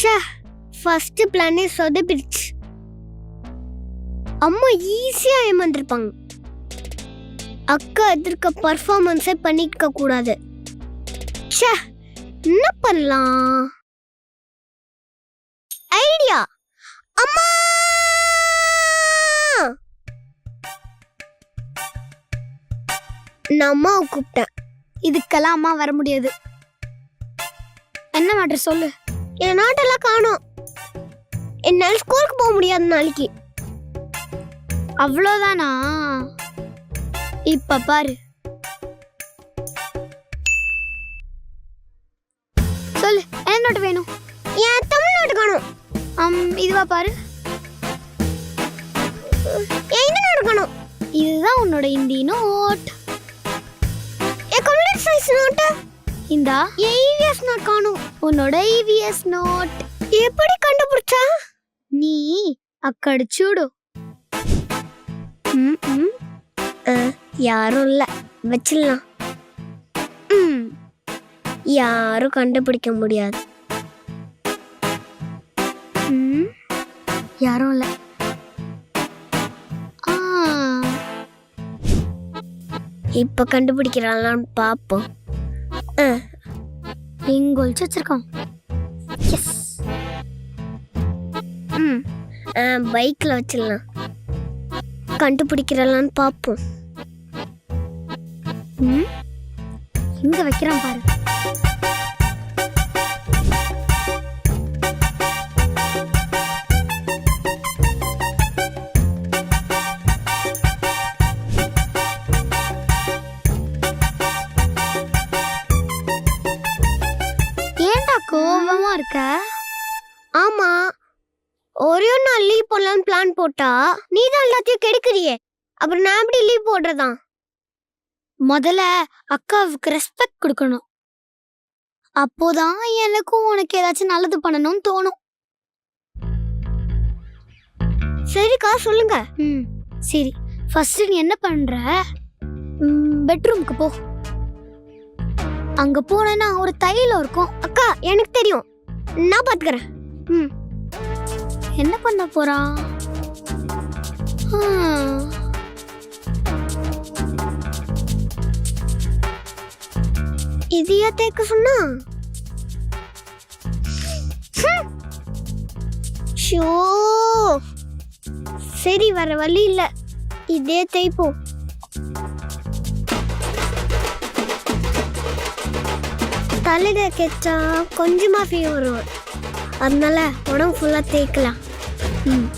ச்சே ஃபர்ஸ்ட் பிளானே சொதப்பிடுச்சு அம்மா ஈஸியா ஏமாந்துருப்பாங்க. அக்கா எதிர்க்க பர்ஃபார்மன்ஸே பண்ணிக்க கூடாது. ச்சே என்ன பண்ணலாம்? ஐடியா அம்மா! நான் அம்மாவை கூப்பிட்டேன். இதுக்கெல்லாம் அம்மா வர முடியாது. என்ன மாட்டு சொல்லு? என் நாட்டெல்லாம் காணோம். என்னால் ஸ்கூலுக்கு போக முடியாது நாளைக்கு. அவ்வளோதானா இப்ப பாரு. சொல்லு என்ன நோட்டு வேணும்? என் தமிழ்நாட்டு காணோம். அம் இதுவா பாரு. என் இந்த நாடு காணோம். இதுதான் உன்னோட இந்தி நோட் என் கம்ப்யூட்டர் சயின்ஸ் நோட்டு இந்தா. ஏவிஎஸ் நோட் காணும். உன்னோட ஏவிஎஸ் நோட் எப்படி கண்டுபிடிச்சா? நீ அக்கடி చూడు யாரும் இல்ல. வச்சிடலாம். யாரும் கண்டுபிடிக்க முடியாது. யாரும் இல்லை. இப்போ கண்டுபிடிக்கிறாங்களான்னு பார்ப்போம் இங்க ஒளிச்சு வச்சிருக்கோம். எஸ் ம். ஆ, பைக்ல வச்சிடலாம். கண்டுபிடிக்கிறாங்களான்னு பாப்போம் ம், இங்க வைக்கிறோம் பாரு. இருக்க? ஆமா. ஒரே ஒரு நாள் லீவ் போடலான்னு பிளான் போட்டா நீ தான் எல்லாத்தையும் கெடுக்கிறியே. அப்புறம் நான் எப்படி லீவ் போடுறதா முதல்ல அக்காவுக்கு ரெஸ்பெக்ட் கொடுக்கணும். அப்போதான் எனக்கும் உனக்கு ஏதாச்சும் நல்லது பண்ணணும்னு தோணும். சரிக்கா சொல்லுங்க. ம் சரி. ஃபர்ஸ்ட் நீ என்ன பண்ற? பெட்ரூமுக்கு போ. அங்க போனேன்னா ஒரு தைலம் இருக்கும். அக்கா எனக்கு தெரியும். நான் பார்த்துக்கிறேன். ம். என்ன பண்ண போறான் இதையா தேக்க சொன்னா? ஷோ. சரி வர வழி இல்லை. இதே தேய்ப்போம். தலையில கேச்சா கொஞ்சமா ஃபீவர் வரும். அதனால உடம்பு ஃபுல்லா தேய்க்கலாம். ம்.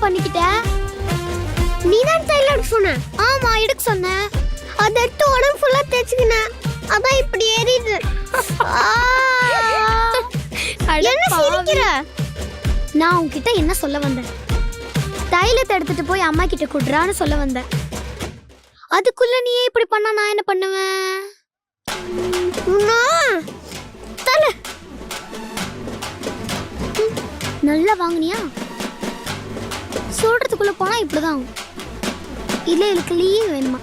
பண்ணிக்கிட்ட? நீதான் தைலர் சொன்ன. ஆமா எடுக்க சொன்னேன் அதை எடுத்து உடம்பு ஃபுல்லா தேய்ச்சிக்கினேன் அதான் இப்படி ஆ. என்ன சிரிக்கிற? நான் உன்கிட்ட என்ன சொல்ல வந்தேன்? தைலத்தை எடுத்துட்டு போய் அம்மா கிட்ட குடுறான்னு சொல்ல வந்தேன். அதுக்குள்ள நீயே இப்படி பண்ணா நான் என்ன பண்ணுவேன்? நல்லா வாங்குனியா? சொல்கிறதுக்குள்ளே போனால் இப்படி தான் ஆகும். இல்லை எனக்கு லீவ் வேணுமா?